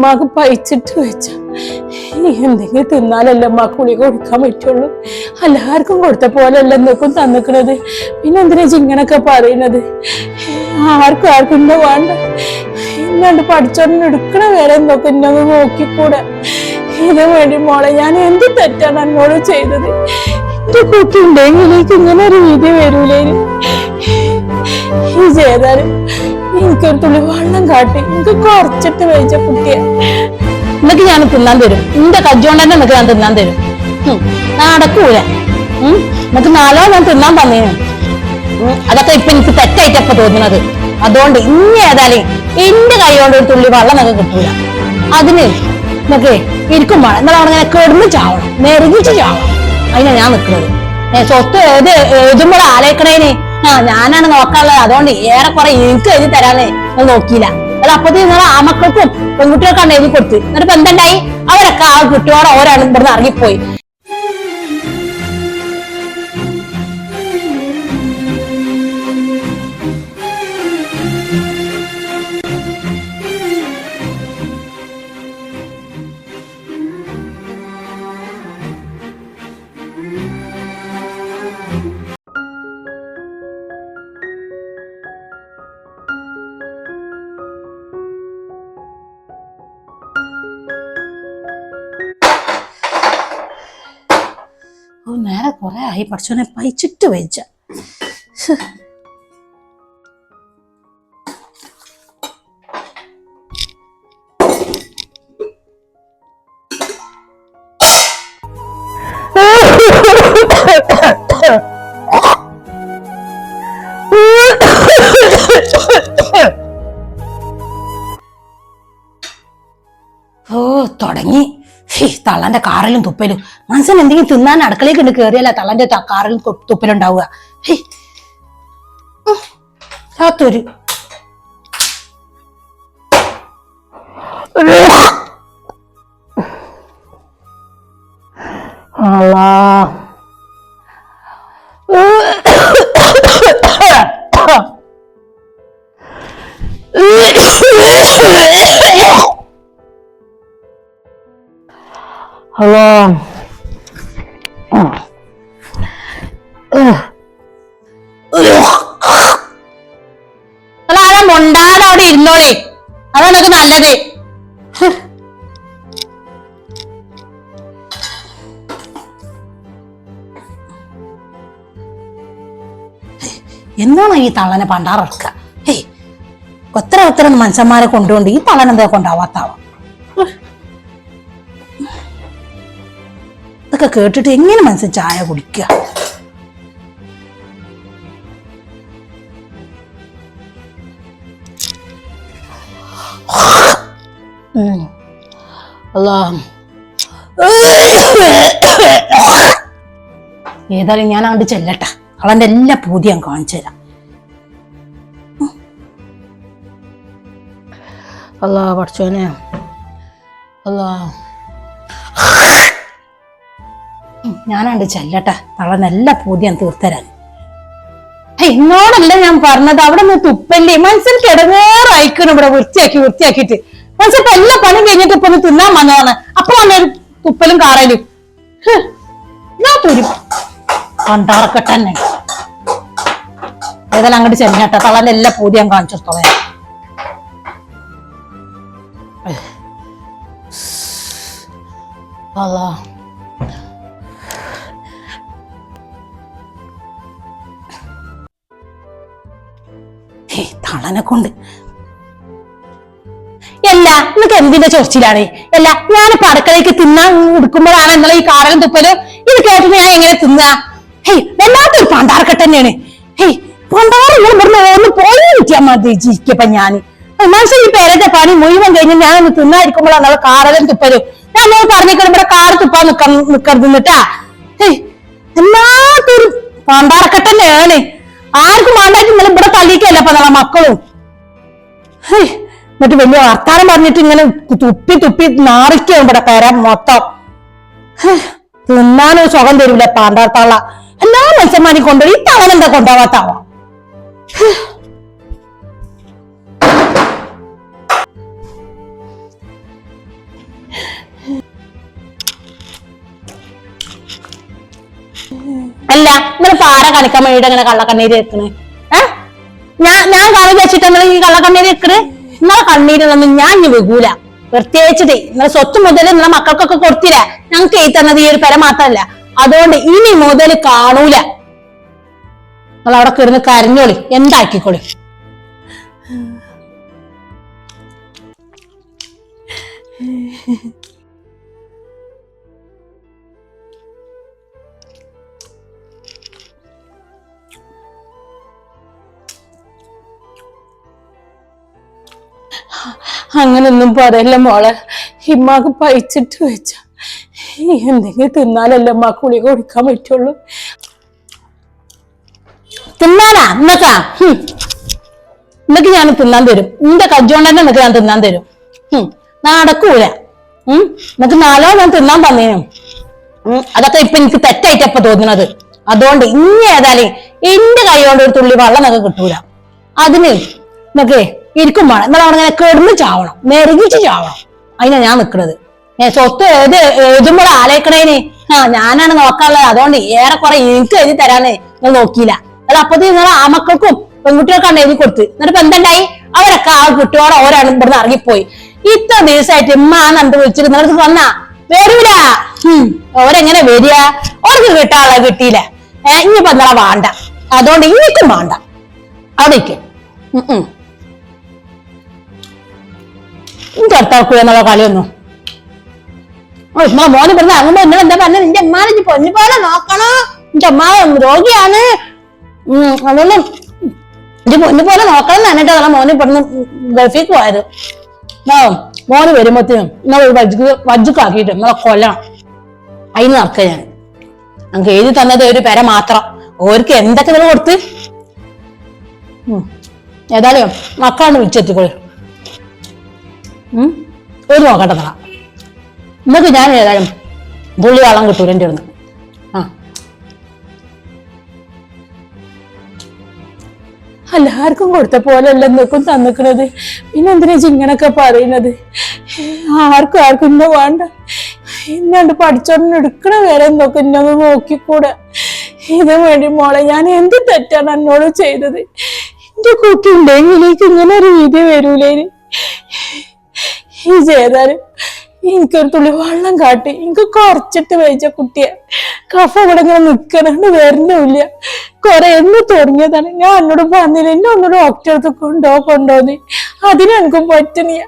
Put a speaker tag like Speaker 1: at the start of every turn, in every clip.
Speaker 1: ഉമ്മാക്ക് പഴിച്ചിട്ട് വെച്ച. എന്തെങ്കിലും തിന്നാലല്ലേ ഉമ്മാക്ക് ഗുളിക കൊടുക്കാൻ പറ്റുള്ളൂ? എല്ലാവർക്കും കൊടുത്ത പോലെയല്ല എന്തൊക്കെ തന്നിക്കണത്? പിന്നെ എന്തിനാ ചിങ്ങനൊക്കെ പറയുന്നത്? ആർക്കും ആർക്കും ഇന്ന വേണ്ട ഇന്നാണ്ട് പഠിച്ചോണ്ട് എടുക്കണ വേറെ എന്തൊക്കെ ഇന്നൊന്ന് നോക്കിക്കൂടെ? ഇതിനു വേണ്ടി മോളെ ഞാൻ എന്ത് തെറ്റാണ് എന്നോട് ചെയ്തത്? എന്റെ കുട്ടി ഉണ്ടെങ്കിലേക്ക് ഇങ്ങനെ ഒരു രീതി വരൂലേ ഈ ചെയ്താലും എനിക്കൊരു തുള്ളി വെള്ളം കാട്ടി. എനിക്ക് കുറച്ചിട്ട് വെച്ച കുട്ടിയെ.
Speaker 2: എന്നൊക്കെ ഞാൻ തിന്നാൻ തരും. നിന്റെ കജ്ജോണ്ട് തന്നെ നിനക്ക് ഞാൻ തിന്നാൻ തരും. നടക്കൂല ഉം. നിനക്ക് നാലോ ഞാൻ തിന്നാൻ തന്നേനു. ഉം. അതൊക്കെ ഇപ്പൊ എനിക്ക് തെറ്റായിട്ടപ്പോ തോന്നുന്നത്. അതുകൊണ്ട് ഇനി ഏതായാലും എന്റെ കൈ കൊണ്ട് ഒരു തുള്ളി വെള്ളം നിങ്ങൾക്ക് കിട്ടൂല. അതിന് നിനക്ക് ഇരിക്കും വേണം. എന്നാൽ അവിടെ ഇങ്ങനെ കിടന്ന് ചാവണം. നെറുകിച്ച് ചാവണം. അതിനാ ഞാൻ നിൽക്കുന്നത് സ്വത്ത് ഏത് എഴുതുമ്പോൾ ആലോചിക്കണേന്. ആ ഞാനാണ് നോക്കാനുള്ളത്. അതുകൊണ്ട് ഏറെക്കുറെ എനിക്ക് എഴുതി തരാനേ അത് നോക്കിയില്ല. അത് അപ്പത്തേക്ക് നിങ്ങൾ മക്കൾക്കും പെൺകുട്ടികൾക്കാണ് എഴുതി കൊടുത്ത്. എന്നിട്ട് ഇപ്പൊ എന്തുണ്ടായി? അവരൊക്കെ ആ കുട്ടിയോടെ ഓരാണ് ഇവിടുന്ന് ഇറങ്ങിപ്പോയി. ആയി പഠിച്ചോനെ പൈച്ചിട്ട് വെച്ച. ഓ തുടങ്ങി. ഹീ, തള്ളന്റെ കാറിലും തുപ്പലും മനസ്സിന് എന്തെങ്കിലും തിന്നാൻ അടുക്കളയിൽ ഉണ്ട് കയറിയല്ല തള്ളന്റെ കാറിലും തുപ്പലുണ്ടാവുക ഹീ. ഹലോ ആരാ മൊണ്ടാതെ അവിടെ ഇരുന്നോളി. അതാണ് എനിക്ക് നല്ലത്. എന്നാണ് ഈ തള്ളനെ പണ്ടാറക്ക ഹേയ് എത്ര ഒത്തരം മനുഷ്യന്മാരെ കൊണ്ടുകൊണ്ട് ഈ തള്ളനെന്താ കൊണ്ടാവാത്താവാ ഇതൊക്കെ കേട്ടിട്ട് എങ്ങനെ മനസ്സിൽ ചായ കുടിക്കുക? ഏതായാലും ഞാൻ അങ്ങോട്ട് ചെല്ലട്ടെ. അവളെന്റെ എല്ലാ പൂതിയും കാണിച്ചു തരാം. അല്ലാ പഠിച്ചോനെ. അല്ലാ ഞാനാണ്ട് ചെല്ലട്ടെ. തളർന്ന പൂതിയാൻ പൂതിയും തീർത്തരാൻ. എന്നോടല്ല ഞാൻ പറഞ്ഞത്? അവിടെ നിന്ന് തുപ്പല്ലേ? മനസ്സിൽ കിടങ്ങേറായിക്കണം ഇവിടെ വൃത്തിയാക്കി വൃത്തിയാക്കിയിട്ട്. മനസ്സിൽ ഇപ്പൊ എല്ലാ പണി കഴിഞ്ഞിട്ട് ഇപ്പൊ ഒന്ന് തിന്നാൻ വന്നതാണ്. അപ്പൊ വന്നൊരു തുപ്പലും കാറലും. ഞാൻ തൊരു. കണ്ടാറക്കെട്ടന്നെ ഏതായാലും അങ്ങോട്ട് ചെന്നേട്ടാ തളന്റെ എല്ലാ പൂതി ഞാൻ കാണിച്ചിടത്തോളെ ഹേ, തളനെ കൊണ്ട്. അല്ല നിനക്ക് എന്തിന്റെ ചൊറിച്ചിലാണ്? അല്ല ഞാനിപ്പോ അടുക്കളയ്ക്ക് തിന്നാൻ എടുക്കുമ്പോഴാണ് എന്നുള്ള ഈ കാറലും തുപ്പലും ഇത് കേട്ടിട്ട് ഞാൻ എങ്ങനെ തിന്ന? ഹേയ് വല്ലാത്തൊരു പണ്ടാർക്കട്ട് തന്നെയാണ്. ഹേയ് പണ്ടാറ് നിങ്ങൾ ഇവിടുന്ന് ഒന്ന് പോയി മതി ജീവിക്കപ്പ ഞാൻ മനസ്സിൽ ഈ പേരന്റെ പണി മുഴുവൻ കഴിഞ്ഞ് ഞാനൊന്ന് തിന്നായിരിക്കുമ്പോഴാണ് കാറലും തുപ്പലും. ഞാൻ നിങ്ങൾ പറഞ്ഞേക്കണം ഇവിടെ കാറ് തുപ്പാൻ നിക്കാൻ നിക്കരുത് എന്നിട്ടാ ഹേയ് എല്ലാത്തൊരു പണ്ടാർക്കട്ട് തന്നെയാണ്. ആർക്കും വേണ്ടായിട്ട് നിങ്ങൾ ഇവിടെ തള്ളിയിട്ടല്ല അപ്പൊ നമ്മളെ മക്കളും? എന്നിട്ട് വലിയ വർത്താനം പറഞ്ഞിട്ട് ഇങ്ങനെ തുപ്പി തുപ്പി നാറിക്കും ഇവിടെ പേര മൊത്തം. തിന്നാനൊരു സുഖം തരൂല പാണ്ടാർത്താള. എല്ലാ മനുഷ്യന്മാരെയും കൊണ്ടുപോയി ഈ തവണ എന്താ കൊണ്ടുപോവാത്താവോ? അല്ല നിങ്ങൾ കണിക്കാൻ വേണ്ടി അങ്ങനെ കള്ളക്കണ്ണീര് വെക്കണ്. ഏ? ഞാൻ ഞാൻ കാണി വെച്ചിട്ട് നിങ്ങൾ ഈ കള്ളക്കണ്ണീര് വെക്കണ്? നിങ്ങളെ കണ്ണീരൊന്നും ഞാൻ ഇനി വെകൂല പ്രത്യേകിച്ചിട്ട് നിങ്ങളെ സ്വത്ത് മുതൽ നിങ്ങളെ മക്കൾക്കൊക്കെ കൊടുത്തില്ല. ഞങ്ങൾക്ക് എഴുതി തന്നത് ഈ ഒരു പെര മാത്രമല്ല അതുകൊണ്ട് ഇനി മുതൽ കാണൂല. നിങ്ങൾ അവിടെ കിടന്ന് കരഞ്ഞോളി. എന്താക്കിക്കോളി.
Speaker 1: അങ്ങനൊന്നും പറയല്ല മോളെ? ഇമ്മാക്ക് പഴിച്ചിട്ട് വെച്ച. എന്തെങ്കിലും തിന്നാലല്ലേ അമ്മ കുളി കുടിക്കാൻ പറ്റുള്ളൂ.
Speaker 2: തിന്നാനാ? എന്നൊക്കാ എന്നൊക്കെ ഞാൻ തിന്നാൻ തരും. നിന്റെ കജ്ജോണ്ട് തന്നെ ഞാൻ തിന്നാൻ തരും. നടക്കൂല ഉം. നിനക്ക് നാലോ ഞാൻ തിന്നാൻ തന്നേനും. അതൊക്കെ ഇപ്പൊ എനിക്ക് തെറ്റായിട്ട് ഇപ്പൊ തോന്നുന്നത് അതുകൊണ്ട് ഇനി ഏതായാലും എന്റെ കൈ കൊണ്ട് ഒരു തുള്ളി വെള്ളം നിനക്ക് കിട്ടൂല. അതിന് നിനക്ക് ഇരിക്കും വേണം. എന്നാൽ അവിടെ ഇങ്ങനെ കിടന്ന് ചാവണം. മെരുകിച്ച് ചാവണം. അതിനാ ഞാൻ നിൽക്കുന്നത് സ്വത്ത് ഏത് എഴുതുമ്പോൾ ആലോചിക്കണേന്? ആ ഞാനാണ് നോക്കാനുള്ളത്. അതുകൊണ്ട് ഏറെക്കുറെ എനിക്ക് എഴുതി തരാന്ന് നിങ്ങൾ നോക്കിയില്ല. അത് അപ്പത്തി നിങ്ങൾ ആ മക്കൾക്കും പെൺകുട്ടികൾക്കാണ് എഴുതി കൊടുത്ത്. എന്നിട്ട് ഇപ്പൊ എന്തുണ്ടായി? അവരൊക്കെ ആ കുട്ടിയോടെ ഓരാണ് ഇവിടുന്ന് ഇറങ്ങിപ്പോയി. ഇത്ര ദിവസമായിട്ട് ഉമ്മ നന്ദ വിളിച്ചിട്ട് നിങ്ങൾക്ക് വന്നാ വരൂല. ഓരെങ്ങനെ വരിക? ഓർക്ക് കിട്ടാനുള്ള കിട്ടിയില്ല. ഇനിയിപ്പോ എന്താ വേണ്ട. അതുകൊണ്ട് എനിക്കും വേണ്ട. അവിടെ. എനിക്ക് അടുത്താക്കുക എന്നുള്ള കളിയൊന്നും. ഓ ഇമ്മ മോന് പറഞ്ഞ എന്നോട് എന്താ പറഞ്ഞത്? നിന്റെ അമ്മാനെ പൊന്നു പോലെ നോക്കണം? നിന്റെ അമ്മാവ രോഗിയാണ്. അതുകൊണ്ട് ഇജ്ജ് പൊന്നു പോലെ നോക്കണം എന്ന് നമ്മളെ മോന് ഇവിടുന്ന് ഗൾഫിലേക്ക് പോയത്. ആ മോന് വരുമ്പോഴത്തേനും വജ്ജ് വജ്ജുക്കാക്കിയിട്ട് നിങ്ങളെ കൊല്ലണം. അതിന് നടക്കുക ഞാൻ ഞങ്ങൾക്ക് എഴുതി തന്നത് ഒരു പെര മാത്രം. ഓർക്ക് എന്തൊക്കെ നിങ്ങൾ കൊടുത്ത്. ഏതായാലും മക്കളാണ് വിളിച്ചെത്തിക്കോളൂ. ഒരു നോക്കട്ടെ തറ നിങ്ങൾക്ക് ഞാൻ ഏതായാലും പുള്ളി വെള്ളം കിട്ടൂല എന്റെ അടുന്ന് ആ.
Speaker 1: എല്ലാവർക്കും കൊടുത്ത പോലെ അല്ല നിൽക്കും തന്നിക്കണത്? പിന്നെ എന്തിനാ ഇങ്ങനൊക്കെ പറയുന്നത്? ആർക്കും ആർക്കും ഇന്ന വേണ്ട. ഇന്നാണ്ട് പഠിച്ചോണ്ട് എടുക്കണ വരെ നോക്കും ഇന്നത് നോക്കിക്കൂടെ? ഇതിനു വേണ്ടി മോളെ ഞാൻ എന്ത് തെറ്റാണ് എന്നോട് ചെയ്തത്? എന്റെ കുട്ടി ഉണ്ടെങ്കിലേക്ക് ഇങ്ങനെ ഒരു രീതി വരൂലേന്? ഈ ചെയ്താലും എനിക്കൊരു തുള്ളി വെള്ളം കാട്ടി. എനിക്ക് കുറച്ചിട്ട് വെച്ച കുട്ടിയെ. കഫ ഇവിടെ ഇങ്ങനെ നിക്കണണ്ട് വരുന്നില്ല കുറെ എന്ന് തുടങ്ങിയതാണ്. ഞാൻ എന്നോട് പറഞ്ഞില്ല എന്നെ ഒന്ന് അടുത്ത് കൊണ്ടോ കൊണ്ടോന്ന്. അതിനെനിക്ക് പറ്റണിയ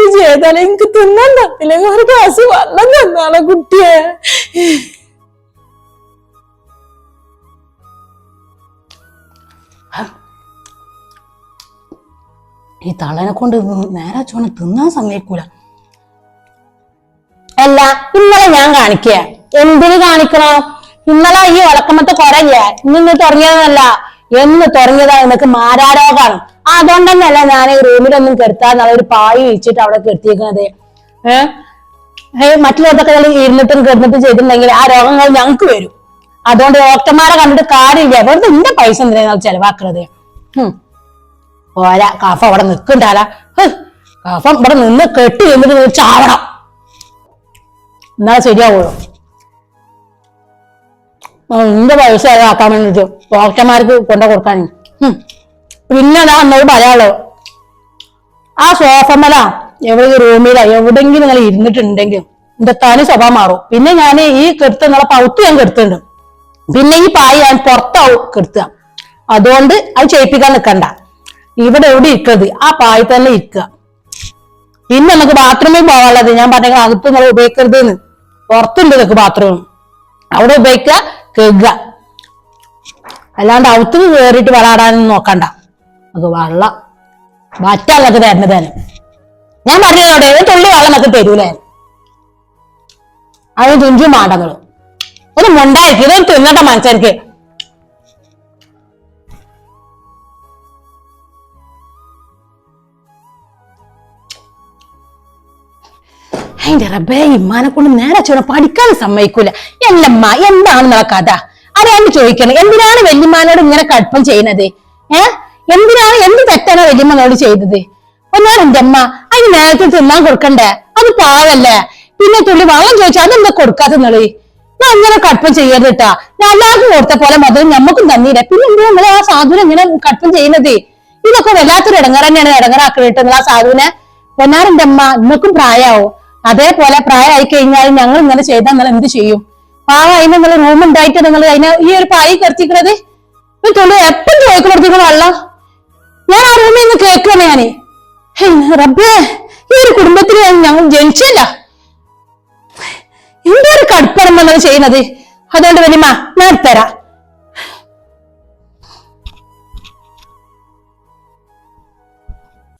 Speaker 1: ഈ ചെയ്താലും എനിക്ക് തിന്നാൻ തന്നില്ല ഒരു ഗ്ലാസ് വെള്ളം തന്നാളെ കുട്ടിയെ.
Speaker 2: ഈ തള്ളനെ കൊണ്ട് നേരെ ചോണ തിന്നാൻ സമ്മതിക്കൂല. അല്ല ഇന്നലെ ഞാൻ കാണിക്കുക എന്തിന് കാണിക്കണോ? ഇന്നലെ ഈ ഒളക്കമത്തെ കുറയില്ലേ ഇന്ന് തുടങ്ങിയതല്ല. എന്ന് തുടങ്ങിയതാ നിനക്ക് മാരാരോഗാണ്. അതുകൊണ്ട് തന്നെയല്ല ഞാൻ ഈ റൂമിലൊന്നും കെടുത്താൻ ഒരു പായി വെച്ചിട്ട് അവിടെ കെടുത്തിയിരിക്കുന്നത് ഏഹ് മറ്റുള്ളവർക്കൊക്കെ ഇരുന്നിട്ടും കിടന്നിട്ടും ചെയ്തിട്ടുണ്ടെങ്കിൽ ആ രോഗങ്ങൾ ഞങ്ങൾക്ക് വരും. അതുകൊണ്ട് ഡോക്ടർമാരെ കണ്ടിട്ട് കാര്യമില്ല. വെറുതെ എന്റെ പൈസ എന്തിനാ ചെലവാക്കുന്നത് പോരാ. കാഫ അവിടെ നിൽക്കണ്ടാല കഫം ഇവിടെ നിന്ന് കെട്ടി നിന്നിട്ട് നിന്ന് ചാവണം. എന്നാ ശരിയാവുള്ളൂ എന്റെ പൈസ ആക്കാൻ വേണ്ടിട്ട്? ഡോക്ടർമാർക്ക് കൊണ്ട കൊടുക്കാൻ. പിന്നെ ഞാൻ എന്നോട് പറയാളോ ആ സോഫമല എവിടെ റൂമില എവിടെങ്കിലും നിങ്ങൾ ഇരുന്നിട്ടുണ്ടെങ്കിൽ എന്റെ തനി സ്വഭാവം മാറും. പിന്നെ ഞാൻ ഈ കെടുത്ത നിങ്ങളെ പൗത്ത് ഞാൻ കെടുത്തുണ്ട് പിന്നെ ഈ പായ ഞാൻ പുറത്താവും കെടുത്തുക. അതുകൊണ്ട് അത് ചെയ്യിപ്പിക്കാൻ നിൽക്കണ്ട ഇവിടെ എവിടെ ഇരിക്കരുത്. ആ പായ തന്നെ ഇരിക്കുക. പിന്നെ നമുക്ക് ബാത്റൂമിൽ പോകാനുള്ളത് ഞാൻ പറഞ്ഞ അകത്ത് നമ്മൾ ഉപയോഗിക്കരുത് എന്ന് പുറത്തുണ്ട് നിങ്ങൾക്ക് ബാത്റൂം. അവിടെ ഉപയോഗിക്കുക കേൾക്കുക അല്ലാണ്ട് അകത്ത് കയറിയിട്ട് വളാടാനൊന്നും നോക്കണ്ട. അത് വെള്ളം. വറ്റല്ലൊക്കെ തരുന്നത് തന്നെ. ഞാൻ പറഞ്ഞതോടെ ഒരു തുള്ളി വെള്ളം നമുക്ക് തരൂലേ. അത് തുഞ്ചും മാണ്ടങ്ങൾ ഒന്ന് മുണ്ടായിരിക്കും. ഇതൊരു തിന്നട്ടെ മനസ്സരിക്ക് അതിന്റെ റബ്ബേ ഇമ്മാനെ കൊണ്ട് നേരെ ചോദിക്കണം പഠിക്കാൻ സമ്മതിക്കൂല. എല്ലമ്മ എന്താണ് നിങ്ങളെ കഥ? അറിയാണ്ട് ചോദിക്കണം എന്തിനാണ് വല്യമ്മാനോട് ഇങ്ങനെ കടുപ്പം ചെയ്യുന്നത് ഏ? എന്തിനാണ് എന്ത് തെറ്റാണ് വല്യമ്മനോട് ചെയ്തത്? ഒന്നാണ് എന്റെ അമ്മ അതിന് നേരത്തെ തിന്നാൻ കൊടുക്കണ്ടേ? അത് പാവല്ലേ പിന്നെ തുള്ളി വെള്ളം ചോദിച്ചാൽ അതെന്താ നിളി ഞാൻ ഇങ്ങനെ കടുപ്പം ചെയ്യരുത് കേട്ടാ ഞാൻ എല്ലാവർക്കും കൊടുത്ത പോലെ മധുരം നമുക്കും തന്നീല പിന്നെ എന്തിനാ നിങ്ങൾ ആ സാധുവിനെ ഇങ്ങനെ കടുപ്പം ചെയ്യുന്നത് ഇതൊക്കെ വല്ലാത്തൊരു ഇടങ്ങാറന്നെയാണ് തന്നെയാണ് കിട്ടുന്നത് ആ സാധുവിനെ. പൊന്നാറിന്റെ അമ്മ നിങ്ങൾക്കും പ്രായാവും. അതേപോലെ പ്രായമായി കഴിഞ്ഞാൽ ഞങ്ങൾ ഇങ്ങനെ ചെയ്താൽ നിങ്ങൾ എന്ത് ചെയ്യും? പാവ അതിന് നിങ്ങൾ റൂം ഉണ്ടായിട്ട് നിങ്ങൾ അതിനെ ഈ ഒരു പായി കെടുത്തിക്കണത്? തൊണ്ണൂറ് എപ്പം ചോദിക്കണടുത്തേക്ക് അല്ല ഞാൻ ആ റൂമിൽ നിന്ന് കേൾക്കണേ ഞാൻ. റബ്ബേ ഈ ഒരു കുടുംബത്തിൽ ഞങ്ങൾ ജനിച്ചില്ല. എന്തോ ഒരു കടുപ്പറമ്പ് നിങ്ങൾ ചെയ്യുന്നത്? അതുകൊണ്ട് വലിയ ഞാൻ തരാം.